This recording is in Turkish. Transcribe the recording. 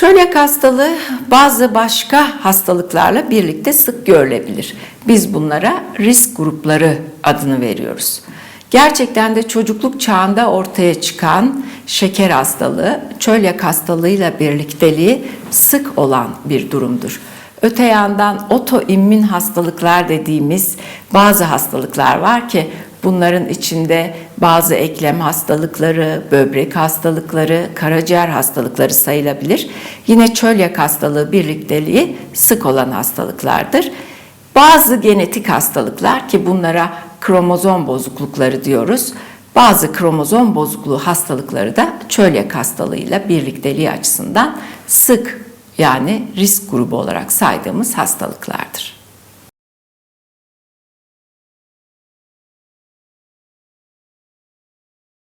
Çölyak hastalığı bazı başka hastalıklarla birlikte sık görülebilir. Biz bunlara risk grupları adını veriyoruz. Gerçekten de çocukluk çağında ortaya çıkan şeker hastalığı, çölyak hastalığıyla birlikteliği sık olan bir durumdur. Öte yandan otoimmün hastalıklar dediğimiz bazı hastalıklar var ki bunların içinde bazı eklem hastalıkları, böbrek hastalıkları, karaciğer hastalıkları sayılabilir. Yine çölyak hastalığı birlikteliği sık olan hastalıklardır. Bazı genetik hastalıklar ki bunlara kromozom bozuklukları diyoruz. Bazı kromozom bozukluğu hastalıkları da çölyak hastalığıyla birlikteliği açısından sık yani risk grubu olarak saydığımız hastalıklardır.